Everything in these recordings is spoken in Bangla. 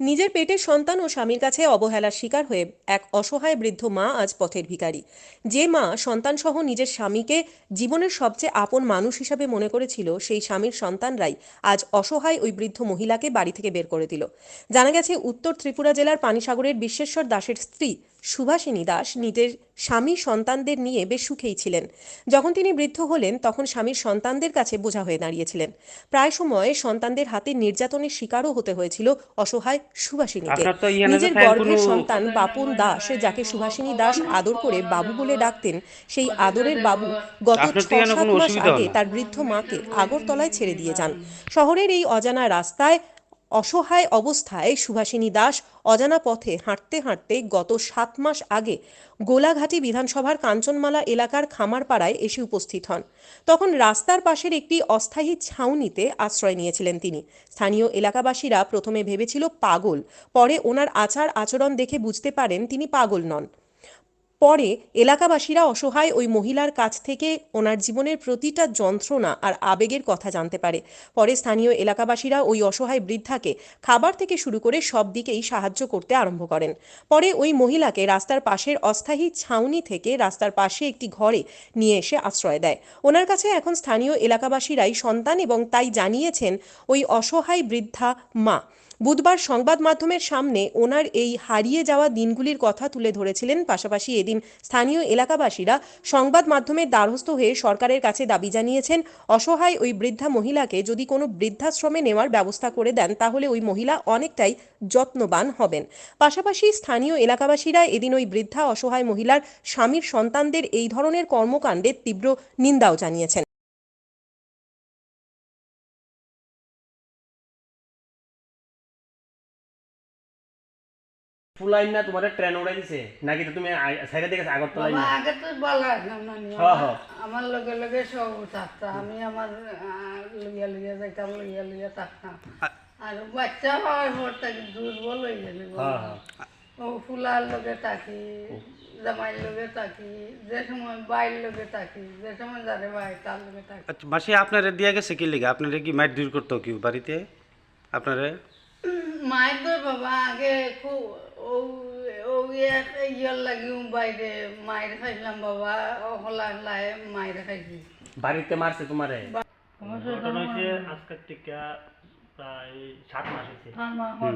নিজের পেটের সন্তান ও স্বামীর কাছে অবহেলার শিকার হয়ে এক অসহায় বৃদ্ধ মা আজ পথের ভিকারী যে মা সন্তানসহ নিজের স্বামীকে জীবনের সবচেয়ে আপন মানুষ হিসাবে মনে করেছিল, সেই স্বামীর সন্তানরাই আজ অসহায় ওই বৃদ্ধ মহিলাকে বাড়ি থেকে বের করে দিল। জানা গেছে, উত্তর ত্রিপুরা জেলার পানিসাগরের বিশ্বেশ্বর দাসের স্ত্রী সুভাষিনী দাস নিজের স্বামী সন্তানদের নিয়ে বেশ সুখেই ছিলেন। যখন তিনি বৃদ্ধ হলেন তখন স্বামীর সন্তানদের কাছে বোঝা হয়ে দাঁড়িয়েছিলেন। প্রায় সময় সন্তানদের হাতে নির্যাতনের শিকারও হতে হয়েছিল অসহায় সুভাষিনীকে। নিজের গর্ভের সন্তান বাপন দাস যাকে সুভাষিনী দাস আদর করে বাবু বলে ডাকতেন সেই আদরের বাবু গত আপনার ছ সাত মাস আগে তার বৃদ্ধ মাকে আগরতলায় ছেড়ে দিয়ে যান। শহরের এই অজানা রাস্তায় অসহায় অবস্থায় সুভাষিনী দাস অজানা পথে হাঁটতে হাঁটতে গত সাত মাস আগে গোলাঘাটি বিধানসভার কাঞ্চনমালা এলাকার খামারপাড়ায় এসে উপস্থিত হন। তখন রাস্তার পাশের একটি অস্থায়ী ছাউনিতে আশ্রয় নিয়েছিলেন তিনি। স্থানীয় এলাকাবাসীরা প্রথমে ভেবেছিল পাগল, পরে ওনার আচার আচরণ দেখে বুঝতে পারেন তিনি পাগল নন। পরে এলাকাবাসীরা অসহায় ওই মহিলার কাছ থেকে ওনার জীবনের প্রতিটা যন্ত্রণা আর আবেগের কথা জানতে পারে। পরে স্থানীয় এলাকাবাসীরা ওই অসহায় বৃদ্ধাকে খাবার থেকে শুরু করে সব দিকেই সাহায্য করতে আরম্ভ করেন। পরে ওই মহিলাকে রাস্তার পাশের অস্থায়ী ছাউনি থেকে রাস্তার পাশে একটি ঘরে নিয়ে এসে আশ্রয় দেয়। ওনার কাছে এখন স্থানীয় এলাকাবাসীরাই সন্তান এবং তাই জানিয়েছেন, ওই অসহায় বৃদ্ধা মা বুধবার সংবাদ মাধ্যমের সামনে ওনার এই হারিয়ে যাওয়া দিনগুলির কথা তুলে ধরেছিলেন। পাশাপাশি এদিন স্থানীয় এলাকাবাসীরা সংবাদ মাধ্যমের দ্বারস্থ হয়ে সরকারের কাছে দাবি জানিয়েছেন, অসহায় ওই বৃদ্ধা মহিলাকে যদি কোনো বৃদ্ধাশ্রমে নেওয়ার ব্যবস্থা করে দেন, তাহলে ওই মহিলা অনেকটাই যত্নবান হবেন। পাশাপাশি স্থানীয় এলাকাবাসীরা এদিন ওই বৃদ্ধা অসহায় মহিলার স্বামীর সন্তানদের এই ধরনের কর্মকাণ্ডের তীব্র নিন্দাও জানিয়েছেন। ফুলাইন না তোমার ট্রেন উড়াই দিছে। নাকি তো তুমি সাইডে দেখে আগরতলা বাবা আগে তো বলা না নি হ্যাঁ, হ্যাঁ। আমার লগে লগে সব থাকতাম আমি আমার আহ, লইয়া লইয়া যাইতাম লইয়া লইয়া থাকতাম আর বাচ্চা হওয়ার পর তাকে দুর্বল হয়ে গেছে হ্যাঁ হ্যাঁ ও ফুলার লগে থাকি জামাইয়ের লগে থাকি যে সময় বাইর লগে থাকি যে সময় যারে ভাই তার লগে থাকি আচ্ছা মাসি আপনারে দিয়া গেছে কি লিগা? আপনারে কি মাইট দূর করতো কি বাড়িতে? আপনারে? মায়ের তো বাবা আগে খুব ও ও এক ইয়ার লাগি বাইরে মায়ের খাইলাম বাবা হলা হলায় মায়ের খাইছি। বাড়িতে মারছে তোমারে? আজকের প্রায় সাত মাস হয়েছে আমার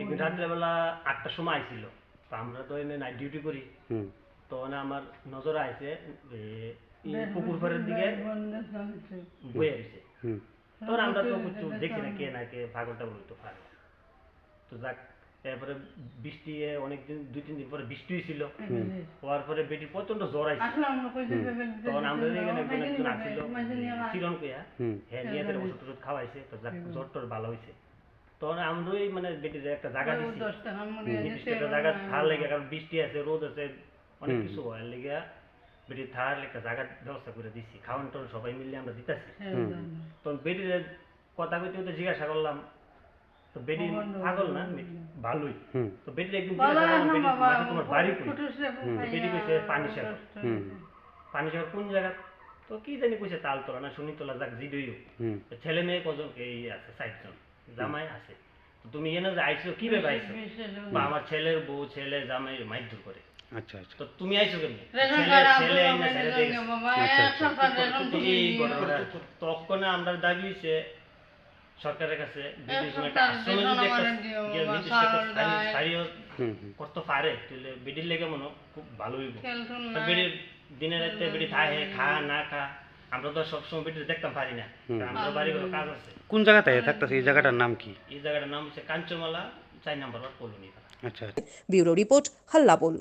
একদিন রাত্রেবেলা আটটার সময় আইছিল। তো আমরা তো এনে নাইট ডিউটি করি। তো মানে আমার নজর আইছে পুকুর পাড়ের দিকে বয়ে আমরা তো কিছু দেখি না কে না কে পাগলটা বলি তো তো যাক এরপরে বৃষ্টি অনেকদিন দুই তিন দিন পরে বৃষ্টি হয়েছিল হওয়ার পরে বেটির প্রচণ্ড জ্বর আইছে। তখন আমরা এখানে একজন আসছিল চিরন কইয়া। হ্যাঁ নিয়ে তার ওষুধ টষুধ খাওয়াইছে তো জ্বর টর ভালো হয়েছে তখন আমরাই মানে বেটির একটা জায়গা দিচ্ছি নির্দিষ্ট একটা জায়গা থার লেগে কারণ বৃষ্টি আছে রোদ আছে অনেক কিছু হয় লেগে বেটির থার একটা জায়গার ব্যবস্থা করে দিচ্ছি খাওয়ান টাওয়ান সবাই মিলে আমরা দিতেছি। তখন বেটির কথা কইতে কইতে জিজ্ঞাসা করলাম তো পাগল না? ভালোই। তো একদিন তোমার বাড়ি কই? কইছে পানি সাগর পানি সাগর কোন জায়গা? তো কি জানি কইছে তালতলা না শনিতলা যাক জিডইও ছেলে মেয়ে কজন? এই আছে জামাই আছে। তুমি এনে যে আইছো কি ভাবে আইছো? বা আমার ছেলের বউ ছেলে জামাই মাইর করে। আচ্ছা আচ্ছা। তো তুমি আইছো কেমনি? ছেলে আইনা আচ্ছা, ঘটনাটা তখন আমরা দাবি হইছে সরকারের কাছে করতে পারে তাহলে বেডির লেগে মনে খুব ভালো হইব। বেডির দিনে রাতে বেডি থাকে খা না খা আমরা তো সবসময় বেডির দেখতাম পারি না। আমরা বাড়ি ঘরে কাজ আছে। কোন জায়গাতে থাকতেছে? এই জায়গাটার নাম কি? এই জায়গাটার নাম হচ্ছে কাঞ্চমালা চার নাম্বার ওয়ার্ড কলোনি। আচ্ছা। Bureau report Hallabol.